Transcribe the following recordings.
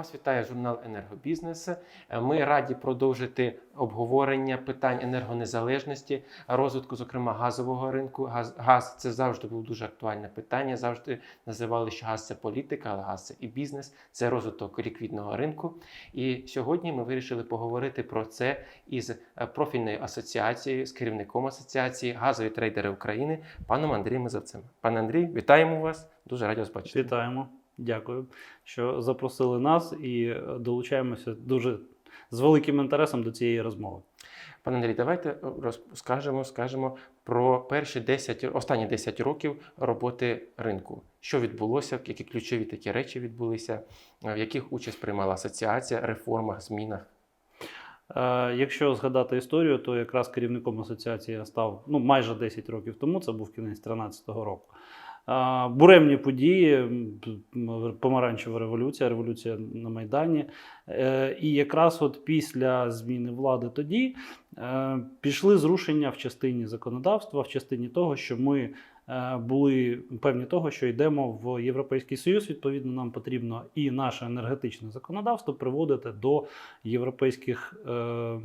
Вас вітає журнал Енергобізнес. Е, Ми раді продовжити обговорення питань енергонезалежності, розвитку, зокрема, газового ринку. Газ, газ це завжди було дуже актуальне питання. Завжди називали, що газ це політика, але газ це і бізнес, це розвиток ліквідного ринку. І сьогодні ми вирішили поговорити про це із е, профільною асоціацією, з керівником асоціації газові трейдери України, паном Андрієм Мизавцем. Пане Андрій, вітаємо вас. Дуже раді вас бачити. Вітаємо. Дякую, що запросили нас і е, долучаємося дуже з великим інтересом до цієї розмови. Пане Андрій, давайте розкажемо, скажемо про перші 10, останні 10 років роботи ринку. Що відбулося, які ключові такі речі відбулися, в яких участь приймала асоціація, реформах, змінах. Е, Якщо згадати історію, то якраз керівником асоціації я став ну, майже 10 років тому, це був кінець 2013 року. Буремні події, помаранчева революція, революція на Майдані. Е, І якраз от після зміни влади тоді е, пішли зрушення в частині законодавства, в частині того, що ми були певні того, що йдемо в Європейський Союз. Відповідно, нам потрібно і наше енергетичне законодавство приводити до європейських, е,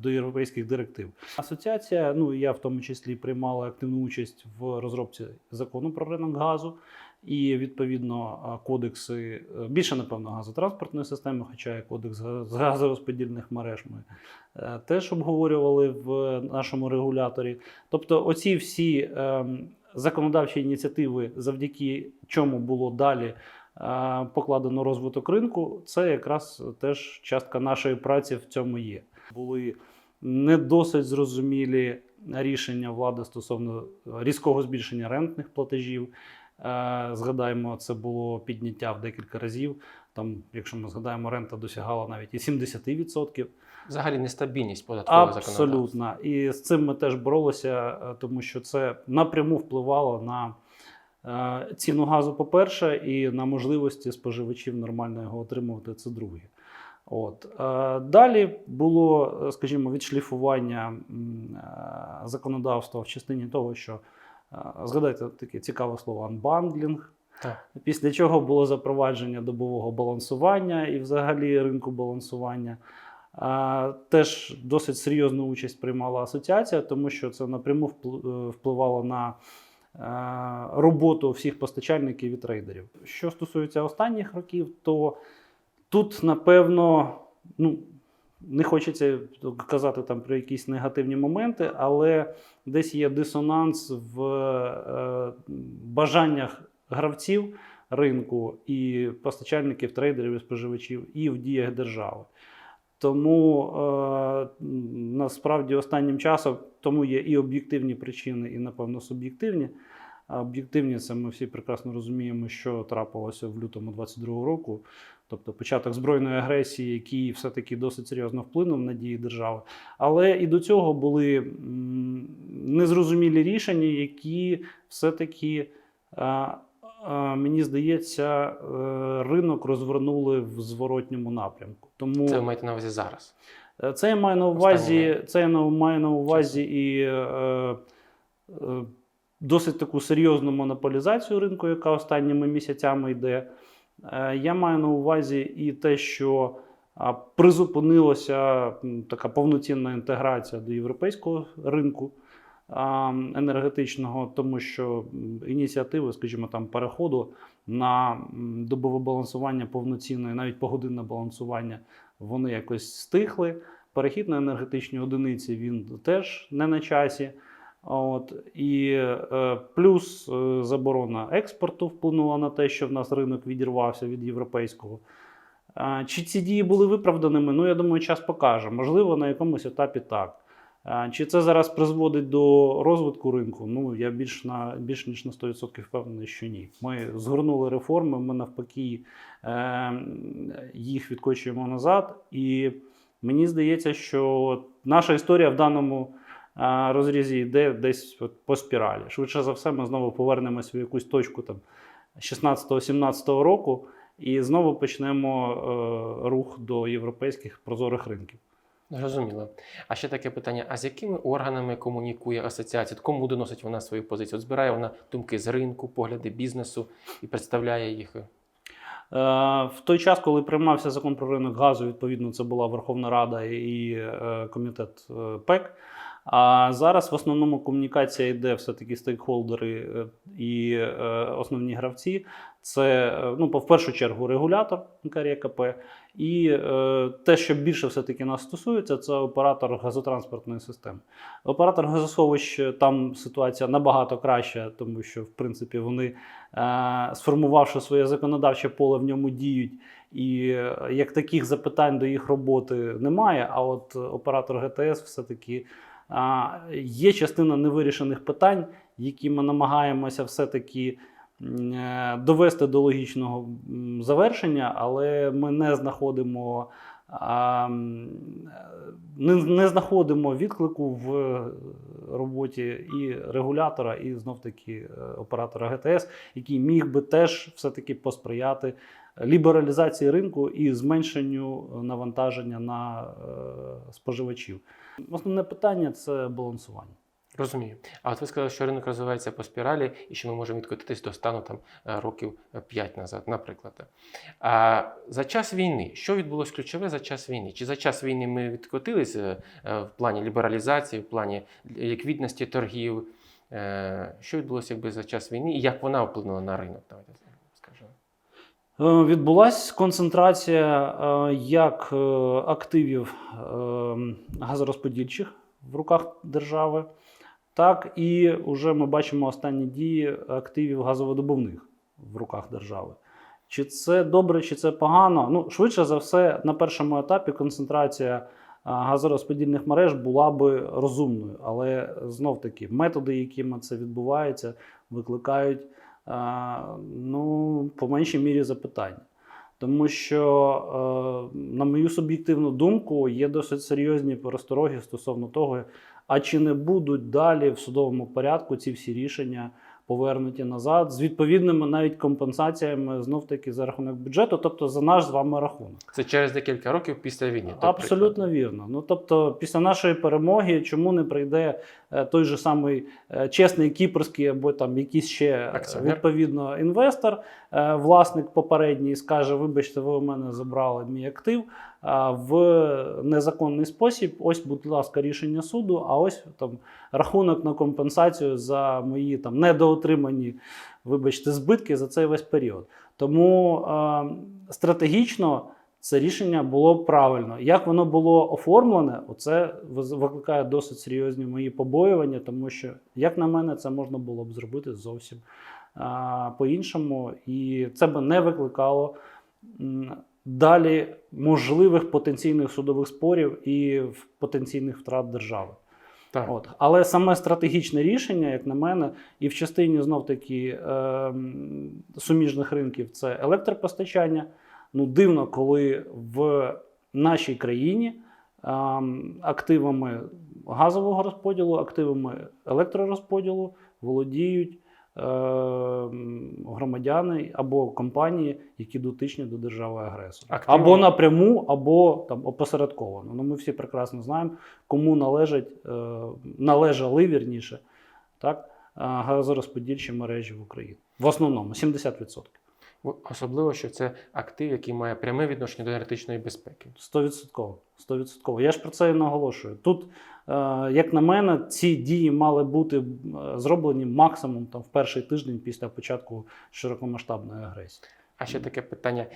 до європейських директив. Асоціація, ну я в тому числі приймала активну участь в розробці закону про ринок газу. І відповідно кодекси е, більше напевно газотранспортної системи, хоча і кодекс з газорозподільних мереж ми е, теж обговорювали в нашому регуляторі. Тобто, оці всі ем, законодавчі ініціативи, завдяки чому було далі е, покладено розвиток ринку, це якраз теж частка нашої праці в цьому є. Були не досить зрозумілі рішення влади стосовно різкого збільшення рентних платежів. Е, Згадаємо, це було підняття в декілька разів. Там, якщо ми згадаємо, рента досягала навіть і 70%. Взагалі нестабільність податкового законодавства. Абсолютно. І з цим ми теж боролися, е, тому що це напряму впливало на е, ціну газу, по-перше, і на можливості споживачів нормально його отримувати. Це друге. От. Е, Далі було, скажімо, відшліфування законодавства в частині того, що згадайте таке цікаве слово анбандлінг. Так. Після чого було запровадження добового балансування і взагалі ринку балансування. Теж досить серйозну участь приймала асоціація, тому що це напряму е, впливало на е, роботу всіх постачальників і трейдерів. Що стосується останніх років, то тут, напевно, ну, не хочеться казати там про якісь негативні моменти, але десь є дисонанс в е, бажаннях гравців ринку і постачальників, трейдерів і споживачів, і в діях держави. Тому е, насправді останнім часом тому є і об'єктивні причини, і, напевно, суб'єктивні. Об'єктивні це ми всі прекрасно розуміємо, що трапилося в лютому 22-го року, тобто початок збройної агресії, який все-таки досить серйозно вплинув на дії держави. Але і до цього були незрозумілі рішення, які все-таки, е, мені здається, е, ринок розвернули в зворотньому напрямку. Тому Це ви маєте на увазі зараз. Е, Це я маю на увазі, це я маю на увазі і е, е, досить таку серйозну монополізацію ринку, яка останніми місяцями йде. Е, я маю на увазі і те, що призупинилася така повноцінна інтеграція до європейського ринку енергетичного, тому що ініціативи, скажімо, там переходу на добове балансування повноцінне, навіть погодинне балансування, вони якось стихли. Перехід на енергетичні одиниці він теж не на часі. От, і е, плюс е, заборона експорту вплинула на те, що в нас ринок відірвався від європейського. А, чи ці дії були виправданими? Ну, я думаю, час покаже. Можливо, на якомусь етапі так. Чи це зараз призводить до розвитку ринку? Ну, я більш, на, більш ніж на 100% впевнений, що ні. Ми згорнули реформи, ми навпаки е, їх відкочуємо назад. І мені здається, що наша історія в даному а, розрізі йде десь по спіралі. Швидше за все, ми знову повернемось в якусь точку там 16-17 року і знову почнемо е, рух до європейських прозорих ринків. Зрозуміло. А ще таке питання: а з якими органами комунікує асоціація? Кому доносить вона свою позицію? От збирає вона думки з ринку, погляди бізнесу і представляє їх. В той час, коли приймався закон про ринок газу, відповідно, це була Верховна Рада і е, комітет е, ПЕК. А зараз в основному комунікація йде все-таки стейкхолдери е, і е, основні гравці. Це е, ну, в першу чергу регулятор НКРЄКП, і е, те, що більше все-таки нас стосується, це оператор газотранспортної системи. Оператор газосховищ е, там ситуація набагато краща, тому що в принципі вони, е, сформувавши своє законодавче поле, в ньому діють. І е, як таких запитань до їх роботи немає. А от е, оператор ГТС все-таки а, є частина невирішених питань, які ми намагаємося все-таки е, довести до логічного завершення, але ми не знаходимо. е, Не, не знаходимо відклику в е, роботі і регулятора, і знов-таки е, оператора ГТС, який міг би теж все-таки посприяти лібералізації ринку і зменшенню навантаження на е, споживачів. Основне питання це балансування. Розумію. А от ви сказали, що ринок розвивається по спіралі і що ми можемо відкотитись до стану там е, років 5 назад, наприклад. А за час війни, що відбулось ключове за час війни? Чи за час війни ми відкотилися е, в плані лібералізації, в плані ліквідності торгів? Е, Що відбулося якби за час війни і як вона вплинула на ринок? Давайте скажемо. Е, Відбулася концентрація е, як е, активів е, газорозподільчих в руках держави, так і вже ми бачимо останні дії активів газовидобувних в руках держави. Чи це добре, чи це погано? Ну, швидше за все, на першому етапі концентрація е, газорозподільних мереж була би розумною, але знов таки методи, якими це відбувається, викликають е, ну, по меншій мірі запитання. Тому що, е, на мою суб'єктивну думку, є досить серйозні перестороги стосовно того, а чи не будуть далі в судовому порядку ці всі рішення повернуті назад з відповідними навіть компенсаціями знов таки за рахунок бюджету, тобто за наш з вами рахунок. Це через декілька років після війни. Абсолютно приклад. вірно. Ну тобто, після нашої перемоги, чому не прийде е, той же самий е, чесний кіпрський або там якийсь ще е, Акціонер. відповідно інвестор, власник попередній, скаже: Вибачте, ви у мене забрали мій актив в незаконний спосіб. Ось, будь ласка, рішення суду. А ось там рахунок на компенсацію за мої там недоотримані, вибачте, збитки за цей весь період. Тому е, стратегічно це рішення було правильно. Як воно було оформлене, оце викликає досить серйозні мої побоювання, тому що, як на мене, це можна було б зробити зовсім по-іншому, і це би не викликало далі можливих потенційних судових спорів і потенційних втрат держави. Так. От. Але саме стратегічне рішення, як на мене, і в частині знов таки ем, суміжних ринків це електропостачання. Ну, дивно, коли в нашій країні ем, активами газового розподілу, активами електророзподілу володіють громадяни або компанії, які дотичні до держави агресора. Або напряму, або там опосередковано. Ну, ми всі прекрасно знаємо, кому належать, е, належали вірніше, так, е, газорозподільчі мережі в Україні. В основному 70%. Особливо, що це актив, який має пряме відношення до енергетичної безпеки. 100%. 100%. Я ж про це і наголошую. Тут, е, як на мене, ці дії мали бути е, зроблені максимум там, в перший тиждень після початку широкомасштабної агресії. А ще таке питання: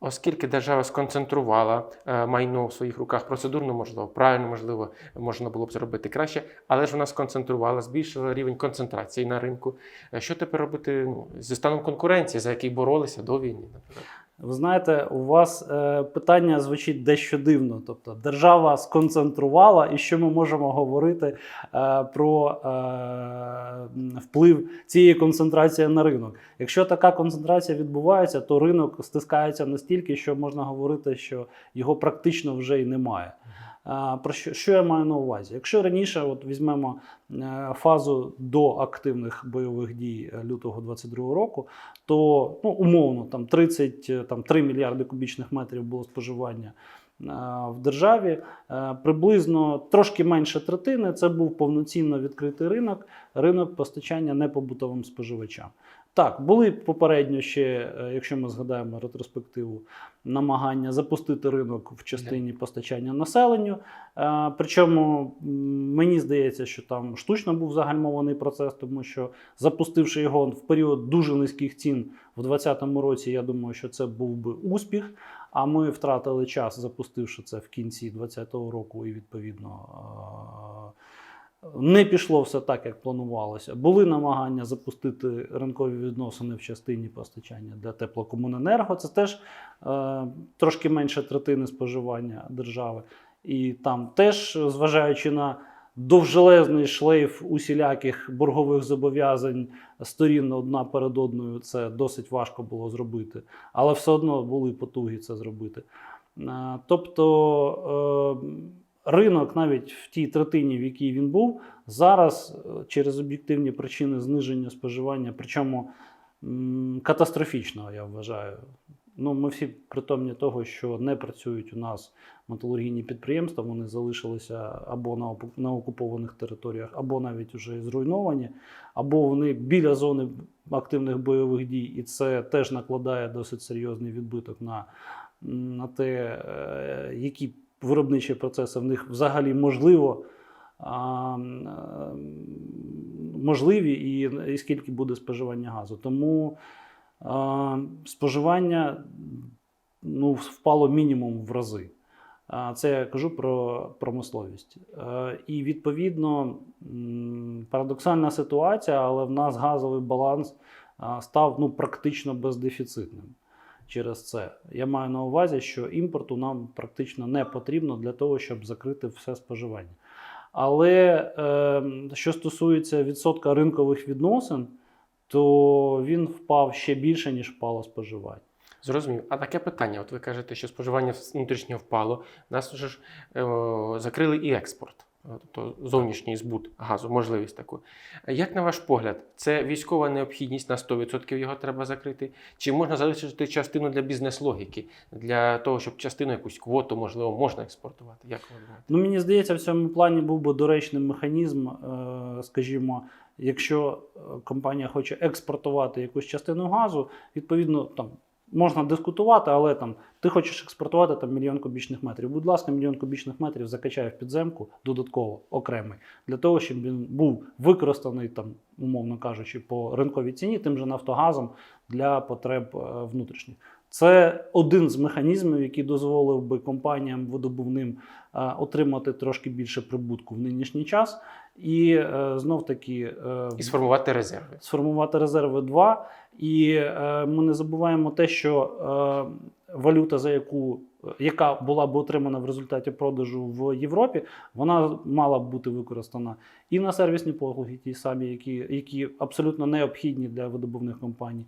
оскільки держава сконцентрувала е, майно в своїх руках, процедурно можливо, правильно, можливо, можна було б зробити краще, але ж вона сконцентрувала, збільшила рівень концентрації на ринку. Е, Що тепер робити ну, зі станом конкуренції, за який боролися до війни, наприклад? Ви знаєте, у вас е, питання звучить дещо дивно. Тобто, держава сконцентрувала, і що ми можемо говорити е, про е, вплив цієї концентрації на ринок. Якщо така концентрація відбувається, то ринок стискається настільки, що можна говорити, що його практично вже й немає. Про що, що я маю на увазі? Якщо раніше от візьмемо е, фазу до активних бойових дій е, лютого 22 року, то ну, умовно там 30, е, там 3 мільярди кубічних метрів було споживання в державі. Приблизно трошки менше третини це був повноцінно відкритий ринок, ринок постачання непобутовим споживачам. Так, були попередньо ще, е, якщо ми згадаємо ретроспективу, намагання запустити ринок в частині постачання населенню. Е, Причому мені здається, що там штучно був загальмований процес, тому що запустивши його в період дуже низьких цін в 2020 році, я думаю, що це був би успіх. А ми втратили час, запустивши це в кінці 2020 року, і відповідно. Не пішло все так, як планувалося. Були намагання запустити ринкові відносини в частині постачання для теплокомуненерго. Це теж е, трошки менше третини споживання держави. І там теж, зважаючи на довжелезний шлейф усіляких боргових зобов'язань сторін одна перед одною, це досить важко було зробити. Але все одно були потуги це зробити. Е, Тобто е, ринок, навіть в тій третині, в якій він був, зараз е, через об'єктивні причини зниження споживання, причому катастрофічного, я вважаю. Ну, ми всі притомні того, що не працюють у нас металургійні підприємства, вони залишилися або на, на окупованих територіях, або навіть вже зруйновані, або вони біля зони активних бойових дій, і це теж накладає досить серйозний відбиток на, на те, е, які виробничі процеси в них взагалі можливо. а, е, Можливі і, і скільки буде споживання газу. Тому а, споживання ну, впало мінімум в рази. Це я кажу про промисловість. Е, І відповідно парадоксальна ситуація, але в нас газовий баланс став ну, практично бездефіцитним через це. Я маю на увазі, що імпорту нам практично не потрібно для того, щоб закрити все споживання. Але е, що стосується відсотка ринкових відносин, то він впав ще більше, ніж впало споживання. Зрозумів. А таке питання: от ви кажете, що споживання внутрішнє впало. Нас вже ж е, закрили і експорт, тобто зовнішній збут газу, можливість таку. Як на ваш погляд, це військова необхідність на 100% його треба закрити? Чи можна залишити частину для бізнес-логіки, для того, щоб частину якусь квоту, можливо, можна експортувати? Як ви думаєте? Ну, мені здається, в цьому плані був би доречним механізм, е, скажімо, якщо е, компанія хоче експортувати якусь частину газу, відповідно, там можна дискутувати, але там ти хочеш експортувати там мільйон кубічних метрів. Будь ласка, мільйон кубічних метрів закачай в підземку додатково окремий для того, щоб він був використаний там, умовно кажучи, по ринковій ціні тим же Нафтогазом для потреб е, внутрішніх. Це один з механізмів, який дозволив би компаніям видобувним е, отримати трошки більше прибутку в нинішній час, і е, знов таки е, І сформувати резерви. сформувати резерви 2. І ми не забуваємо те, що валюта, за яку яка була б отримана в результаті продажу в Європі, вона мала б бути використана і на сервісні послуги, ті самі, які, які абсолютно необхідні для видобувних компаній,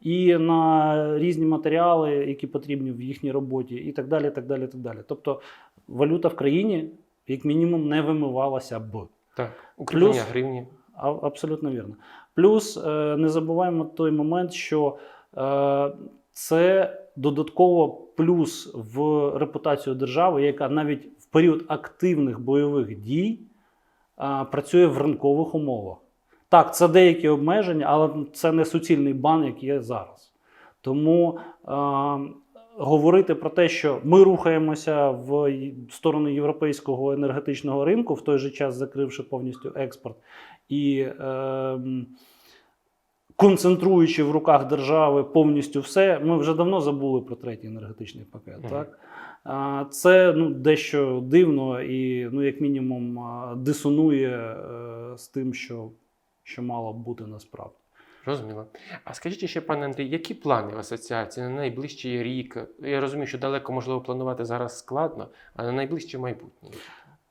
і на різні матеріали, які потрібні в їхній роботі, і так далі. так далі, так далі. Тобто валюта в країні, як мінімум, не вимивалася б. Так, укріплення Плюс- гривні. А- Абсолютно вірно. Плюс е, не забуваємо той момент, що е, це додатково плюс в репутацію держави, яка навіть в період активних бойових дій е, працює в ринкових умовах. Так, це деякі обмеження, але це не суцільний бан, який є зараз. Тому е, говорити про те, що ми рухаємося в сторону європейського енергетичного ринку, в той же час закривши повністю експорт і е, концентруючи в руках держави повністю все, ми вже давно забули про третій енергетичний пакет. Мгм. Так? Це ну, дещо дивно і, ну, як мінімум, дисонує е, з тим, що, що мало б бути насправді. Розуміло. А скажіть ще, пане Андрій, які плани в асоціації на найближчий рік? Я розумію, що далеко можливо планувати зараз складно, а на найближче майбутнє.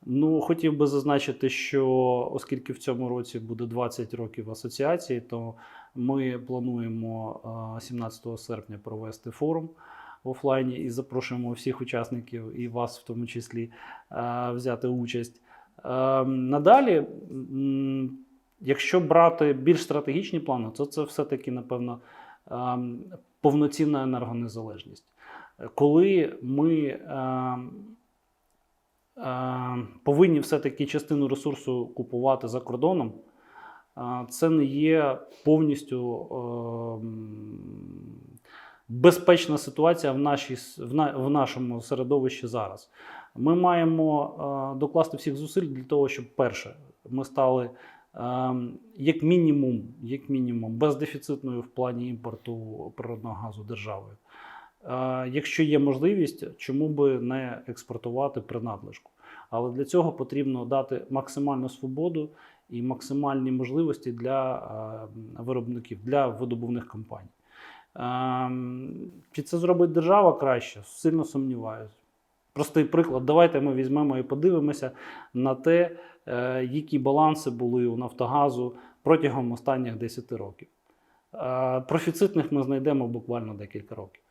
Ну, хотів би зазначити, що оскільки в цьому році буде 20 років асоціації, то ми плануємо 17 серпня провести форум в офлайні і запрошуємо всіх учасників, і вас в тому числі, взяти участь. Надалі, м, якщо брати більш стратегічні плани, то це все-таки, напевно, повноцінна енергонезалежність. Коли ми е, повинні все-таки частину ресурсу купувати за кордоном. це не є повністю ем, безпечна ситуація в, нашій, в, нашому середовищі зараз. Ми маємо е, докласти всіх зусиль для того, щоб перше, ми стали ем, як мінімум, як мінімум бездефіцитною в плані імпорту природного газу державою. Е, Якщо є можливість, чому би не експортувати при надлишку? Але для цього потрібно дати максимальну свободу і максимальні можливості для е, виробників, для видобувних компаній. Ем, Чи це зробить держава краще? Сильно сумніваюся. Простий приклад. Давайте ми візьмемо і подивимося на те, е, які баланси були у Нафтогазу протягом останніх 10 років. Е, Профіцитних ми знайдемо буквально декілька років.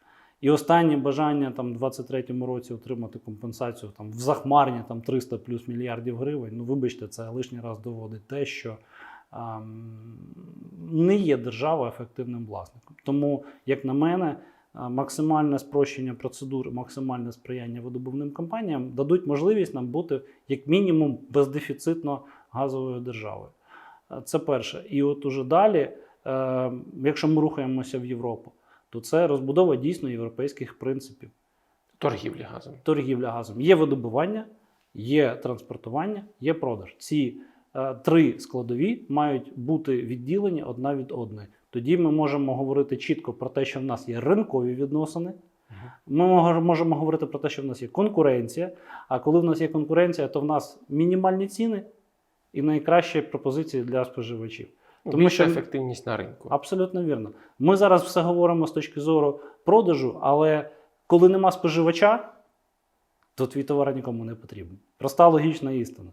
І останнє бажання там, в 2023 році отримати компенсацію там, в захмарні там, 300 плюс мільярдів гривень. Ну, вибачте, це лишній раз доводить те, що ем, не є держава ефективним власником. Тому, як на мене, максимальне спрощення процедур, максимальне сприяння видобувним компаніям дадуть можливість нам бути як мінімум бездефіцитно газовою державою. Це перше. І от уже далі, е, якщо ми рухаємося в Європу, то це розбудова дійсно європейських принципів. Торгівлі газом. Торгівля газом. Є видобування, є транспортування, є продаж. Ці е, три складові мають бути відділені одна від одної. Тоді ми можемо говорити чітко про те, що в нас є ринкові відносини. Ми можемо говорити про те, що в нас є конкуренція. А коли в нас є конкуренція, то в нас мінімальні ціни і найкращі пропозиції для споживачів. Тому Більша що- ефективність на ринку. Абсолютно вірно. Ми зараз все говоримо з точки зору продажу, але коли нема споживача, то твій товар нікому не потрібен. Проста логічна істина.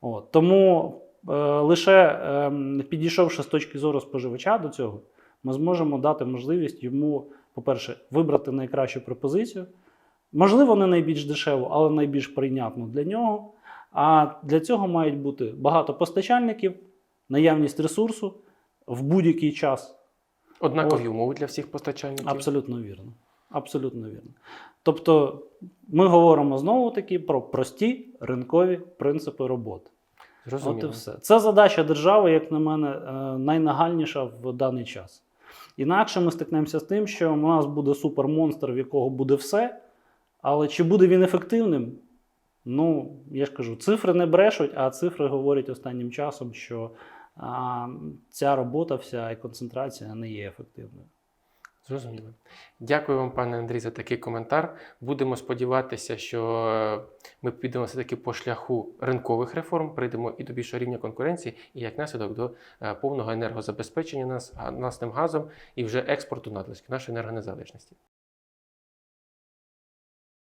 От. Тому лише е, підійшовши з точки зору споживача до цього, ми зможемо дати можливість йому, по-перше, вибрати найкращу пропозицію. Можливо, не найбільш дешеву, але найбільш прийнятну для нього. А для цього мають бути багато постачальників, наявність ресурсу в будь-який час. Однакові умови для всіх постачальників. Абсолютно вірно. Абсолютно вірно. Тобто, ми говоримо знову таки про прості ринкові принципи роботи. От і все. Це задача держави, як на мене, е, найнагальніша в даний час. Інакше ми стикнемося з тим, що у нас буде супермонстр, в якого буде все. Але чи буде він ефективним? Ну, я ж кажу, цифри не брешуть, а цифри говорять останнім часом, що а, ця робота вся і концентрація не є ефективною. Зрозуміло. Дякую вам, пане Андрій, за такий коментар. Будемо сподіватися, що е, ми підемо все-таки по шляху ринкових реформ, прийдемо і до більшого рівня конкуренції, і як наслідок до е, повного енергозабезпечення нас насним газом і вже експорту надлиски нашої енергонезалежності.